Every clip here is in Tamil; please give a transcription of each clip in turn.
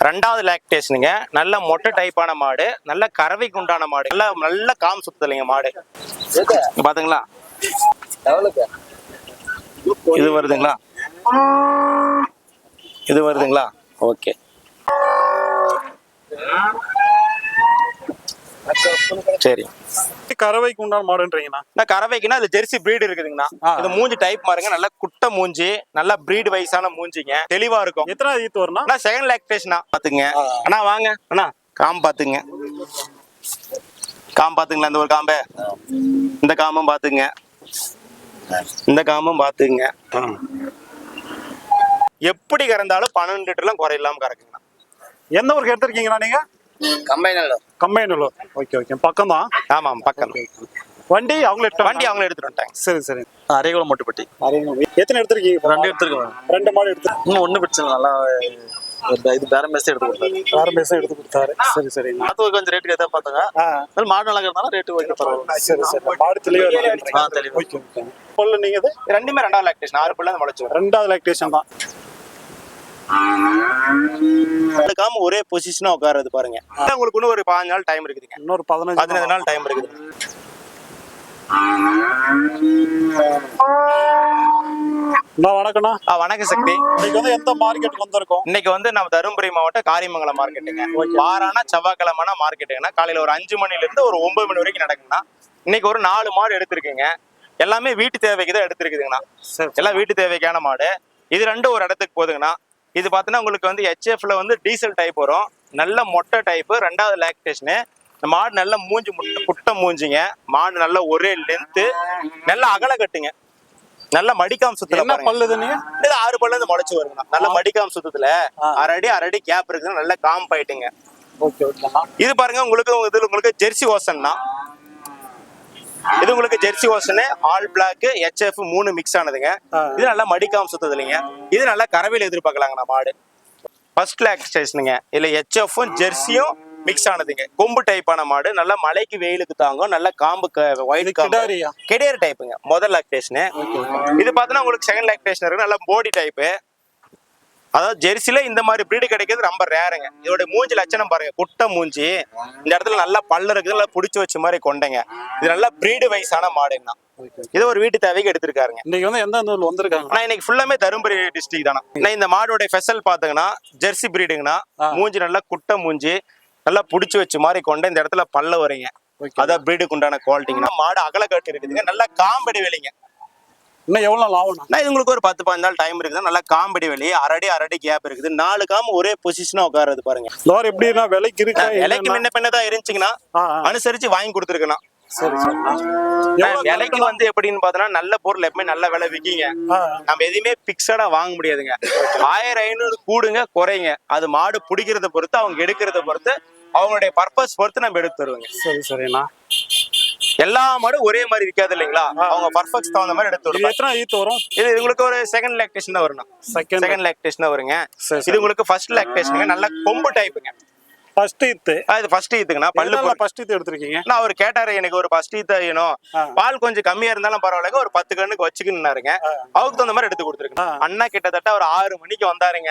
ரெண்டாவது லாக்டேஷனுங்க நல்ல மொட்டை டைப்பான மாடு நல்ல கறவைக்கு உண்டான மாடு நல்ல நல்ல காம் சுத்தலைங்க மாடு. பாத்துங்களா? இது வருதுங்களா? இது வருதுங்களா? ஓகே. சரி. கறவைக்கு உண்டான மாடுன்றீங்கண்ணா? நான் கறவைக்குன்னா அது ஜெர்சி பிரீடு இருக்குதுங்கண்ணா. இது மூஞ்சி டைப் பாருங்க நல்ல குட்டை மூஞ்சி நல்ல பிரீடு வைஸான மூஞ்சிங்க. தெளிவா இருக்கும். எத்தனை ஈத்து வரும்னா அண்ணா செகண்ட் லாக்டேஷனா பாத்துங்க அண்ணா வாங்க. அண்ணா காம் பாத்துங்க காம் பாத்துங்களா இந்த ஒரு காம்பு? இந்த காம்பும் பாத்துங்க இந்த காம்பும் பாத்துங்க எப்படி கறந்தாலும் பன்னெண்டு லிட்டர்லாம் குறையில்லாம கறக்குங்கண்ணா. எந்த ஊருக்கு எடுத்திருக்கீங்கண்ணா நீங்க? கம்பைனல் கம்பைனூர் ஓகே ஓகே பக்கம் தான் ஆமாம் பக்கம். வண்டி அவங்கள வண்டி அவங்களே எடுத்துட்டு வந்துட்டாங்க. சரி சரி. அரைகுளம் மொட்டுப்பட்டி. எத்தனை எடுத்திருக்கீங்க? ரெண்டு எடுத்துருக்கோம். ரெண்டு மாடு எடுத்து இன்னும் ஒண்ணு பிரச்சனை. நல்லா இது பேரம் பேசி எடுத்து கொடுத்தாரு. வேற பேச எடுத்து கொடுத்தாரு. சரி சரிங்க பார்த்து கொஞ்சம் ரேட்டுக்கு எதாவது பார்த்தாங்க மாடு நல்லா இருக்கிறதுனால ரேட்டு ஓகே பரவாயில்ல. சரி சரி. மாடு தெளிவா ஆ, தெளிவா. ஓகே பொல்லு நீங்க இது ரெண்டுமே ரெண்டாவது லாக்டேஷன் ஆறு பிள்ளை முளைச்சு ரெண்டாவது லாக்டேஷன் தான். அதுக்காம ஒரே பொசிஷனா உட்காருது பாருங்க. உங்களுக்கு இன்னும் ஒரு பாஞ்சு நாள் டைம் இருக்குதுங்க. இன்னொரு பதினஞ்சு பதினஞ்சு நாள் டைம் இருக்குது. வணக்கம்ண்ணா. வணக்கம் சக்தி. இன்னைக்கு வந்து எந்த மார்க்கெட்டுக்கு வந்திருக்கோம்? இன்னைக்கு வந்து நம்ம தருமபுரி மாவட்டம் காரியமங்கலம் மார்க்கெட்டுங்க வாரான செவ்வாய்க்கிழமைனா மார்க்கெட்டுங்கண்ணா காலையில ஒரு அஞ்சு மணில இருந்து ஒரு ஒன்பது மணி வரைக்கும் நடக்குங்கண்ணா. இன்னைக்கு ஒரு நாலு மாடு எடுத்திருக்கீங்க. எல்லாமே வீட்டு தேவைக்கு தான் எடுத்திருக்குதுங்கண்ணா. எல்லாம் வீட்டு தேவைக்கான மாடு. இது ரெண்டும் ஒரு இடத்துக்கு போகுதுங்கண்ணா இது பார்த்தீங்கன்னா உங்களுக்கு வந்து ஹெச்எஃப்ல வந்து டீசல் டைப் வரும். நல்ல மொட்டை டைப்பு ரெண்டாவது லாக்டேஷனு இந்த மாடு நல்ல மூஞ்சி முட்டை குட்டை மூஞ்சிங்க. மாடு நல்ல ஒரே லென்த்து நல்ல அகல கட்டுங்க. நல்ல மடிக்காம் சுத்துல என்ன பாருங்க. பல்லு இது ஆறு பல்ல இருந்து முளைச்சு வருங்கண்ணா நல்ல மடிக்காம் சுத்தத்துல. அரை அடி அரை அடி கேப் இருக்குது. நல்ல காம்ப் ஆயிட்டுங்க. ஓகே ஓகேண்ணா இது பாருங்க உங்களுக்கு இதுல உங்களுக்கு ஜெர்சி ஓசன்னா இது உங்களுக்கு ஜெர்சி ஓசனு ஆல் பிளாக் ஹெச்எஃப் மூணு மிக்ஸ் ஆனதுங்க. இது நல்லா மடிக்காம சுத்தது இல்லைங்க. இது நல்லா கறவையில் எதிர்பார்க்கலாங்கண்ணா மாடு. ஃபர்ஸ்ட் லேக் ஸ்டேஷனுங்க இதுல ஹெச்எஃப்பும் ஜெர்சியும் மிக்ஸ் ஆனதுங்க. கொம்பு டைப்பான மாடு. நல்லா மலைக்கு வெயிலுக்கு தாங்கும். நல்ல காம்பு கிடாரியா? கெடியர் டைப்புங்க முதல் லாக்டேஷனு இது பார்த்தீங்கன்னா உங்களுக்கு செகண்ட் லாக்டேஷன் இருக்கு நல்ல போடி டைப்பு அதாவது ஜெர்சில இந்த மாதிரி பிரீடு கிடைக்கிறது ரொம்ப ரேருங்க இதோட மூஞ்சி லட்சணம் பாருங்க. குட்டை மூஞ்சி. இந்த இடத்துல நல்லா பல்லு இருக்குது நல்லா புடிச்சு வச்ச மாதிரி கொண்டைங்க. இது நல்லா பிரீடு வயசான மாடுங்கண்ணா இது ஒரு வீட்டு தேவைக்கு எடுத்திருக்காருங்க. இன்னைக்கு வந்து எந்த ஊர்ல வந்திருக்காங்க? ஆனா இன்னைக்கு ஃபுல்லாமே தருமபுரி டிஸ்ட்ரிக்ட் தானே. நான் இந்த மாடோட ஃபெசல் பாத்தீங்கன்னா ஜெர்சி பிரீடுங்கண்ணா. மூஞ்சி நல்லா குட்டை மூஞ்சி. நல்லா புடிச்சு வச்ச மாதிரி கொண்ட. இந்த இடத்துல பல்ல வரீங்க. அதான் பிரீடுக்கு உண்டான குவாலிட்டிங்கன்னா மாடு அகல கட்டு இருக்குதுங்க. நல்லா காம்படி வெளிங்க. இன்னும் எவ்வளவு நாள் ஆகும்ண்ணா? நான் இது உங்களுக்கு ஒரு பத்து பதினஞ்சு நாள் டைம் இருக்குது நல்லா காம்படி வெளி அரடி அரடி கேப் இருக்குது. நாலு காம்பு ஒரே பொசிஷனா உட்காருது பாருங்க. லோர் எப்படின்னா விலைக்கு இருக்கா? விலைக்கு? முன்ன பின்னதான் இருந்துச்சுங்கன்னா. அனுசரிச்சு வாங்கி எவ்வளவு விலைக்கு வந்து எப்படின்னு பார்த்தோன்னா நல்ல பொருள் எப்பவுமே நல்ல விலை விற்கிங்க. ஆ, நம்ம எதுவுமே பிக்சடா வாங்க முடியாதுங்க. ஆயிரம் ஐநூறு கூடுங்க குறைங்க. அது மாடு பிடிக்கிறத பொறுத்து அவங்க எடுக்கிறத பொறுத்து அவங்களுடைய பர்பஸ் பொறுத்து நம்ம எடுத்து தருவோங்க. சரி சரிண்ணா. எல்லா மாடும் ஒரே மாதிரி விற்காது இல்லைங்களா? அவங்க பர்ஃபெக்ட் தகுந்த மாதிரி எடுத்து வருவாங்க எத்தனை ஈத்து வரும்? இது உங்களுக்கு ஒரு செகண்ட் லாக்டேஷன் தான் வரணும் செகண்ட் செகண்ட் லாக்டேஷன் தான் வருங்க. இது உங்களுக்கு ஃபர்ஸ்ட் லாக்டேஷனுங்க நல்ல கொம்பு டைப்புங்க ஃபர்ஸ்ட் ஈத்து இது ஃபர்ஸ்ட் ஈத்துக்குண்ணா பல்லு ஃபர்ஸ்ட் ஈத்து எடுத்திருக்கீங்க? நான் அவர் கேட்டாரு எனக்கு ஒரு ஃபர்ஸ்ட் ஈத்து வேணும். பால் கொஞ்சம் கம்மியா இருந்தாலும் பரவாயில்ல ஒரு பத்து கண்ணுக்கு வச்சுக்கணுன்னாருங்க அவருக்கு தகுந்த மாதிரி எடுத்து கொடுத்துருக்கேன். அண்ணா கிட்டத்தட்ட ஒரு ஆறு மணிக்கு வந்தாருங்க.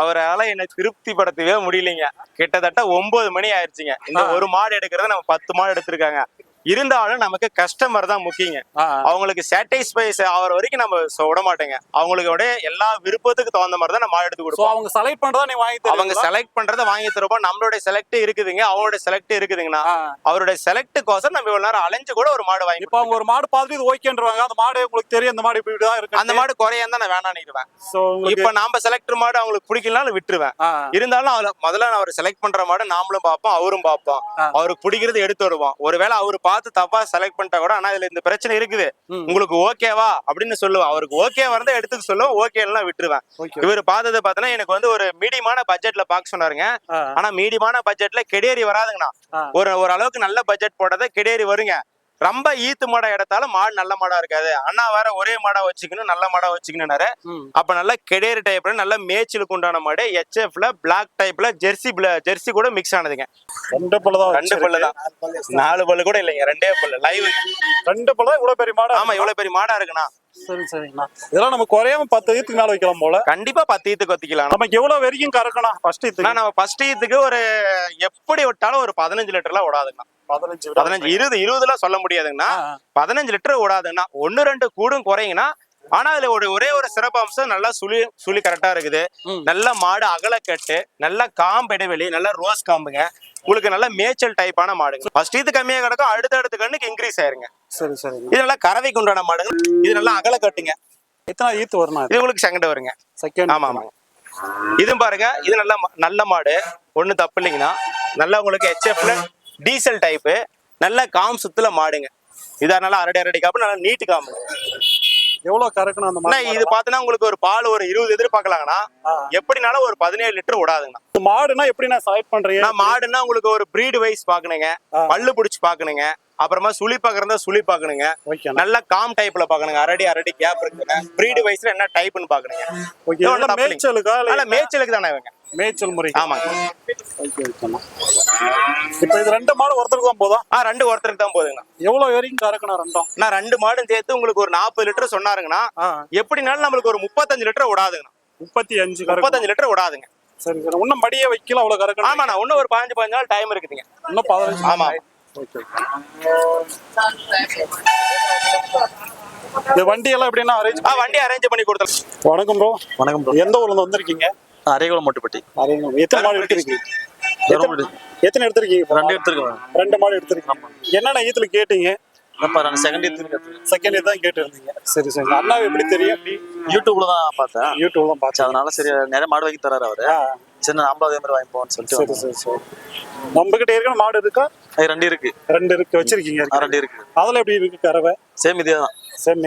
அவரால என்னை திருப்தி படுத்தவே முடியலைங்க. கிட்டத்தட்ட ஒன்பது மணி ஆயிடுச்சுங்க. இந்த ஒரு மாடு எடுக்கிறத நம்ம பத்து மாடு எடுத்திருக்காங்க. இருந்தாலும் நமக்கு கஸ்டமர் தான் முக்கியங்க. அவங்களுக்கு சாட்டிஸ்ஃபை ஆகிற வரைக்கும் நம்ம விட மாட்டோங்க. அவங்களுடைய எல்லா விருப்பத்துக்கு தகுந்த மாதிரி தான் நம்ம எடுத்து கொடுப்போம். அவங்க செலக்ட் பண்றதா நீ வாங்கி அவங்க? செலக்ட் பண்றத வாங்கி தருவோம். நம்மளுடைய செலக்ட் இருக்குதுங்க. அவங்களோட செலக்ட் இருக்குதுங்கண்ணா. அவருடைய செலக்டுக்கோசம் நம்ம இவ்வளவு நேரம் அலைஞ்சு கூட ஒரு மாடு வாங்கி இப்ப அவங்க ஒரு மாடு பார்த்துட்டு இது ஓகேன்றாங்க அந்த மாடு உங்களுக்கு தெரியும். அந்த மாடு இப்படி இப்படிதான் இருக்கு. அந்த மாடு குறையான் தான் நான் சோ உங்களுக்கு இப்ப நாம செலக்டர் மாடு அவங்களுக்கு பிடிக்கலனாலும் விட்டுருவேன். இருந்தாலும் அவரு முதல்ல அவர் செலக்ட் பண்ற மாடு நாமளும் பார்ப்போம் அவரும் பார்ப்போம். அவருக்கு பிடிக்கிறது எடுத்து வருவோம். ஒருவேளை அவர் பார்த்து தப்பா செலக்ட் பண்ணிட்டா கூட ஆனா இதுல இந்த பிரச்சனை இருக்குது. உங்களுக்கு ஓகேவா அப்படின்னு சொல்லுவேன். அவருக்கு ஓகே வரத எடுத்துக்க சொல்லுவேன். ஓகே எல்லாம் விட்டுருவேன். இவர் பார்த்தது பார்த்தோன்னா எனக்கு வந்து ஒரு மீடியமான பட்ஜெட்ல பார்க்க சொன்னாருங்க. ஆனா மீடியமான பட்ஜெட்ல கெடேரி வராதுங்கண்ணா. ஒரு ஒரு அளவுக்கு நல்ல பட்ஜெட் போட்டதை கெடேரி வருங்க. ரொம்ப ஈத்து மாடா எடுத்தாலும் மாடு நல்ல மாடா இருக்காது. அண்ணா வேற ஒரே மாடா வச்சுக்கணும் நல்ல மாடா வச்சுக்கணும்னாரு. அப்ப நல்ல கெடேரி டைப்ல நல்ல மேய்ச்சலுக்கு உண்டான மாடு ஹெச்எஃப்ல பிளாக் டைப்ல ஜெர்சி ஜெர்சி கூட மிக்ஸ் ஆனதுங்க. ரெண்டு பல்லு தான் ரெண்டு பல்லு தான். நாலு பல்லு கூட இல்லைங்க ரெண்டே பல்லு லைவ் ரெண்டு பல்லு இவ்வளவு பெரிய மாடு ஆமா இவ்வளவு பெரிய மாடா இருக்குண்ணா. சரி சரிங்கண்ணா. இதெல்லாம் நம்ம குறையாம பத்து ஈத்துக்கு மேல வைக்கலாம் போல. கண்டிப்பா பத்து ஈத்துக்கு ஒத்திக்கலாம். நமக்கு எவ்வளவு வரைக்கும் கறக்கணும் ஃபர்ஸ்ட் ஈத்துக்கு. நம்ம ஃபர்ஸ்ட் ஈத்துக்கு ஒரு எப்படி விட்டாலும் ஒரு பதினஞ்சு லிட்டர்லாம் விடாதுங்கண்ணா பதினஞ்சு பதினஞ்சு இருபது இருபதுல சொல்ல முடியாதுங்கண்ணா. பதினஞ்சு லிட்டர் விடாதுங்கண்ணா ஒன்னு ரெண்டு கூடும் குறையுங்கண்ணா. ஆனா அதுல ஒரு ஒரே ஒரு சிறப்பு அம்சம் நல்லா சுழி சுழி கரெக்டா இருக்குது. நல்ல மாடு அகலக்கட்டு நல்ல காம்பு இடைவெளி நல்ல ரோஸ் காம்புங்க. உங்களுக்கு நல்ல மேய்ச்சல் டைப்பான மாடுங்க. ஃபர்ஸ்ட் இது கம்மியா கிடக்கும் அடுத்த அடுத்த கண்ணுக்கு இன்க்ரீஸ் ஆயிருங்க. சரி சரிங்க இது நல்லா கறவைக்கு உண்டான மாடுங்க. இது நல்லா அகலக்கட்டுங்க எத்தனை ஈத்து வரணும் இது? உங்களுக்கு செகண்ட் வருங்க. செகண்ட் ஆமா ஆமாங்க இதுவும் பாருங்க இது நல்ல நல்ல மாடு. ஒண்ணு தப்பு இல்லைங்கண்ணா. நல்லா உங்களுக்கு ஹெச்எஃப்ல டீசல் டைப்பு நல்ல காம் சுத்துல மாடுங்க. இதா நல்லா அரடி அரடி காப்பு நல்லா நீட்டு காம்பு. எவ்வளவு கறக்கணும் அந்த மாதிரி இது பாத்தீங்கன்னா உங்களுக்கு ஒரு பால் ஒரு இருபது எதிர்பார்க்கலாங்கண்ணா. ஆ. எப்படினாலும் ஒரு பதினேழு லிட்டர் விடாதுங்கண்ணா இந்த மாடுனா எப்படி நான் செலக்ட் பண்றீங்க? நான் மாடுன்னா உங்களுக்கு ஒரு பிரீடு வைஸ் பாக்கணுங்க. பல்லு பிடிச்சு பாக்கணுங்க. அப்புறமா சுழி பாக்குறதா சுழி பாக்கணுங்க. நல்ல காம் டைப்ல பாக்கணுங்க. அரடி அரடி கேப் இருக்குங்க. பிரீடு வைஸ்ல என்ன டைப்னு பாக்கணுங்க. மேய்ச்சலுக்கா மேய்ச்சலுக்கு தானே இவங்க. மேய்ச்சல் முறை. ஆமாங்க இப்போ இது ரெண்டு மாடு ஒருத்தருக்கு தான் போதும்? ஆ ரெண்டு ஒருத்தருக்கு தான் போதுங்கண்ணா. எவ்வளவு வரைக்கும் கறக்கணும் ரெண்டும்? நான் ரெண்டு மாடும் சேர்த்து உங்களுக்கு ஒரு நாற்பது லிட்டர் சொன்னாருங்கண்ணா. ஆ. எப்படினாலும் நம்மளுக்கு ஒரு முப்பத்தஞ்சு லிட்டர் விடாதுங்கண்ணா. முப்பத்தி அஞ்சு முப்பத்தஞ்சு லிட்டர் விடாதுங்க. சரி சரி. இன்னும் மடியே வைக்கல அவ்வளவு கறக்கணும் ஆமாண்ணா இன்னும் ஒரு பதினஞ்சு பதினஞ்சு நாள் டைம் இருக்குதுங்க. இன்னும் பதினஞ்சு ஆமா. ஓகே இந்த வண்டி எல்லாம் எப்படின்னா அரேஞ்ச் ஆ வண்டி அரேஞ்ச் பண்ணி கொடுத்துருங்க வணக்கம் ப்ரோ வணக்கம் ப்ரோ எந்த ஊர்ல இருந்து வந்திருக்கீங்க? அரைகுளம் மட்டுப்பட்டி. எத்தனை மாடு எடுத்திருக்கீங்க. எத்தனை எடுத்திருக்கீங்க? ரெண்டு எடுத்துருக்கோம் ரெண்டு மாடு எடுத்திருக்கீங்க. என்னென்ன ஈத்துல கேட்டீங்க? செகண்ட் எடுத்துருக்கு செகண்ட் தான் கேட்டு இருந்தீங்க சரி. சரி அண்ணா எப்படி தெரியும்? யூடியூப்ல தான் பார்த்தேன். சரி, பார்த்தேன் அதனால சரி நிறைய மாடு வாங்கி தராரு அவரு. சரி நாமளும் அதே மாதிரி வாங்கிப்போம்னு சொல்லிட்டு சரி சரி நம்ம கிட்ட இருக்கிற மாடு இருக்கா? ரெண்டு இருக்கு. ரெண்டு இருக்கு. வச்சிருக்கீங்க ரெண்டு இருக்கு. அதுல எப்படி இருக்கு கறவை? சேம் இதே தான். சரி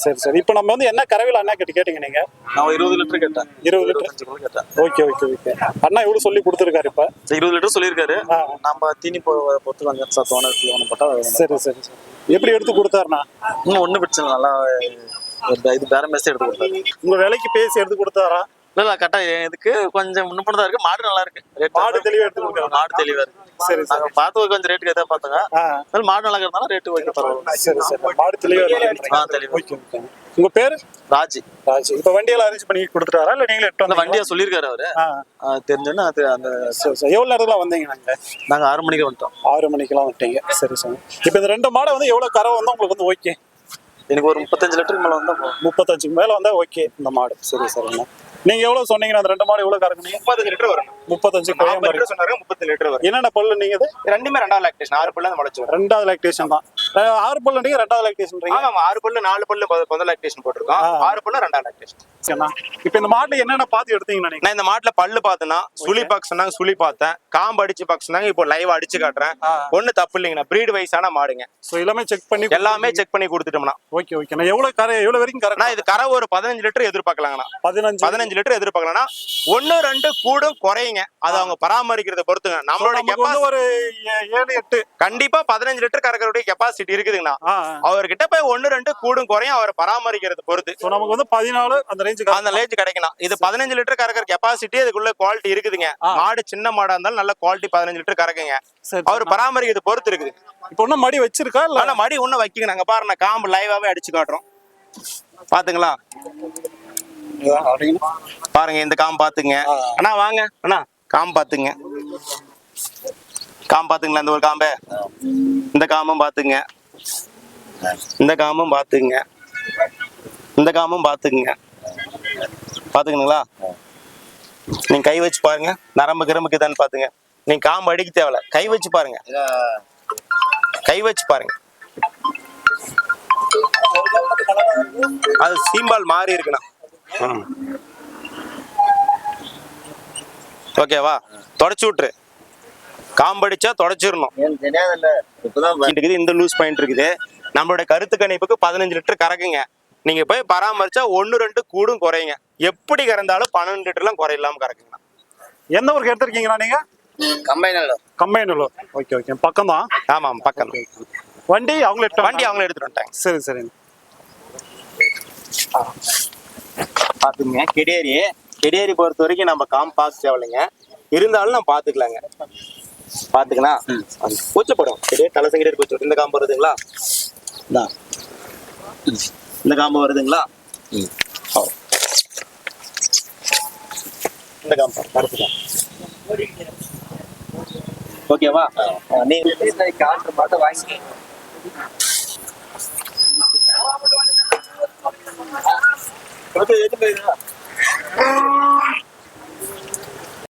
சரி சரி. இப்போ நம்ம வந்து என்ன கறவையில் அண்ணா கிட்ட கேட்டீங்க நீங்க? நான் இருபது லிட்டர் கேட்டேன். இருபது லிட்டர்? கேட்டேன். Okay okay okay. அண்ணா எவ்வளவு சொல்லி கொடுத்துருக்காரு இப்ப. இருபது லிட்டர் சொல்லியிருக்காரு. நம்ம தீனி போ பொறுத்து கொஞ்சம் சத்தமான ஒன்று போட்டா சரி சரி எப்படி எடுத்து கொடுத்தாருண்ணா? இன்னும் ஒன்றும் பிரச்சனை. நல்லா இது பேர மெஸ்ஸே எடுத்து கொடுத்தாரு. உங்க விலைக்கு பேசி எடுத்து கொடுத்தாரா? இல்ல கரெக்டா இதுக்கு கொஞ்சம் முன்னப்படம் தான் இருக்கு மாடு நல்லா இருக்கு. மாடு தெளிவா எடுத்து கொடுக்குறாங்க. மாடு தெளிவா இருக்கு. சரி சரி. நாங்க பார்த்து கொஞ்சம் ரேட்டுக்கு எதாவது பார்த்துங்க மாடு நல்லா இருக்கிறதுனால ரேட்டு ஓகே பரவாயில்ல. சரி சரி. மாடு தெளிவா இருக்கு. ஆ தெளிவா. ஓகே உங்க பேரு? ராஜி. ராஜ். இப்ப வண்டியெல்லாம் அரேஞ்ச் பண்ணி கொடுத்துட்டாரா? இல்ல நீங்களே எட்டு அந்த? வண்டியா சொல்லியிருக்காரு அவரு. தெரிஞ்சோன்னா அது அந்த எவ்வளவு நேரத்துல வந்தீங்க நாங்க? நாங்க ஆறு மணிக்கு வந்துட்டோம். ஆறு மணிக்கெல்லாம் வந்துட்டீங்க. சரி சரி. இப்போ இந்த ரெண்டு மாடை வந்து எவ்வளவு கறவை வந்தா உங்களுக்கு வந்து ஓகே எனக்கு ஒரு முப்பத்தஞ்சு லிட்டருக்கு மேல வந்தா. முப்பத்தஞ்சுக்கு மேல வந்தா ஓகே இந்த மாடு. சரி சரிண்ணா நீங்க எவ்வளவு சொன்னீங்க? அந்த ரெண்டு மாடு எவ்வளவு கறக்குனீங்க? முப்பத்தஞ்சு லிட்டர் வரும். முப்பத்தஞ்சு லிட்டர் சொன்னாரு முப்பத்தஞ்சு லிட்டர் வரும். என்னென்ன பல்லு நீங்க ரெண்டுமே ரெண்டாவது லாக்டேஷன் ஆறு பல்லு முளைச்சு ரெண்டாவது லாக்டேஷன் தான். ஆறு பல்லு நீங்க ரெண்டாவது லாக்டேஷன் ஆமா ஆறு பல்லு நாலு பல்லு முதல் லாக்டேஷன் போட்டிருக்கோம். ஆறு பல்லு ரெண்டாவது லாக்டேஷன் இப்போ இந்த மாட்டுல என்னென்ன பார்த்து எடுத்தீங்கன்னு நான் இந்த மாட்டுல பல்லு பார்த்தேன்னா சுழி பாக்க சொன்னாங்க சுழி பார்த்தேன். காம்பு அடிச்சு பார்க்க சொன்னாங்க இப்போ லைவ் அடிச்சு காட்டுறேன். ஒண்ணு தப்பு இல்லைங்கண்ணா. பிரீடு வைஸான மாடுங்க. எல்லாமே செக் பண்ணி எல்லாமே செக் பண்ணி கொடுத்துட்டோம்னா ஓகே ஓகே. நான் எவ்வளவு கரை எவ்வளவு வரைக்கும் கறக்கணும் இது கரை ஒரு பதினஞ்சு லிட்டர் எதிர்பார்க்கலாங்கண்ணா. பதினஞ்சு. பதினஞ்சு லிட்டர் எதிர்பார்க்கலாம்னா ஒண்ணு ரெண்டு கூடும் குறையுங்க. அது அவங்க பராமரிக்கிறத பொறுத்துங்க. நம்மளோட ஒரு ஏழு எட்டு. கண்டிப்பா பதினஞ்சு லிட்டர் கறக்கக்கூடிய கெப்பாசிட்டி இருக்குதுங்கண்ணா. ஆ அவர்கிட்ட போய் ஒண்ணு ரெண்டு கூடும் குறையும் அவரை பராமரிக்கிறத பொறுத்து. நமக்கு வந்து பதினாலு அந்த ரேஞ்சுக்கு அந்த லேஜ் கிடைக்கலாம் இது பதினஞ்சு லிட்டர் கறக்கிற கெப்பாசிட்டி அதுக்குள்ள குவாலிட்டி இருக்குதுங்க. மாடு சின்ன மாடா இருந்தாலும் நல்ல குவாலிட்டி பதினஞ்சு லிட்டர் கறக்குங்க. அவர் பராமரிக்கிறத பொறுத்து இருக்குது. இப்போ இன்னும் மடி வச்சிருக்கா இல்ல? மடி ஒண்ணு வைக்கங்க. நாங்க பாருங்க காம்பு லைவாவே அடிச்சு காட்டுறோம். பாத்துங்களா? பாருங்க இந்த காம்பு பாத்துங்க அண்ணா வாங்க. அண்ணா காம்பு பாத்துங்க காம்பு பாத்துங்களா இந்த ஒரு காம்பு? இந்த காம்பும் பாத்துங்க இந்த காம்பும் பாத்துங்க இந்த காம்பும் பாத்துக்குங்க பாத்துக்கணுங்களா நீங்க கை வச்சு பாருங்க. நரம்பு கிரம்புக்குதான்னு பாத்துங்க நீங்க காம்பு அடிக்க தேவையில்ல. கை வச்சு பாருங்க. கை வச்சு பாருங்க. அது சீம்பால் மாறி இருக்குண்ணா ஓகேவா தொடச்சு விட்டுரு. காம்படிச்சா தொடச்சிடணும். இருக்குது இந்த லூஸ் பாயிண்ட் இருக்குது. நம்மளோட கருத்து கணிப்புக்கு பதினஞ்சு லிட்டர் கறக்குங்க. நீங்க போய் பராமரிச்சா ஒன்னு ரெண்டு கூடும் குறையுங்க. எப்படி கறந்தாலும் பன்னெண்டு லிட்டர்லாம் குறையில்லாம கறக்குங்க எந்த ஊருக்கு எடுத்திருக்கீங்களா நீங்க? கம்பைனல் கம்பைனூர் ஓகே ஓகே. பக்கம் தான் ஆமா ஆமா பக்கம். வண்டி அவங்கள வண்டி அவங்களே எடுத்துட்டு வந்துட்டாங்க. சரி சரி. பாத்துங்க கெடியேரி கெடியேரி பொறுத்த வரைக்கும் நம்ம காம் பாஸ் தேவையில்லைங்க. இருந்தாலும் நம்ம பாத்துக்கலாங்க. பாத்துக்கலாம் கூச்சப்படும் கெடியேரி தலை கூச்சப்படும் இந்த காம்பு வருதுங்களா இந்த. காம்போ வருதுங்களா? இந்த காம்பா அடுத்துதான் ஓகேவா நீங்க காற்று மட்டும் வாங்கி எது போயிருந்தா?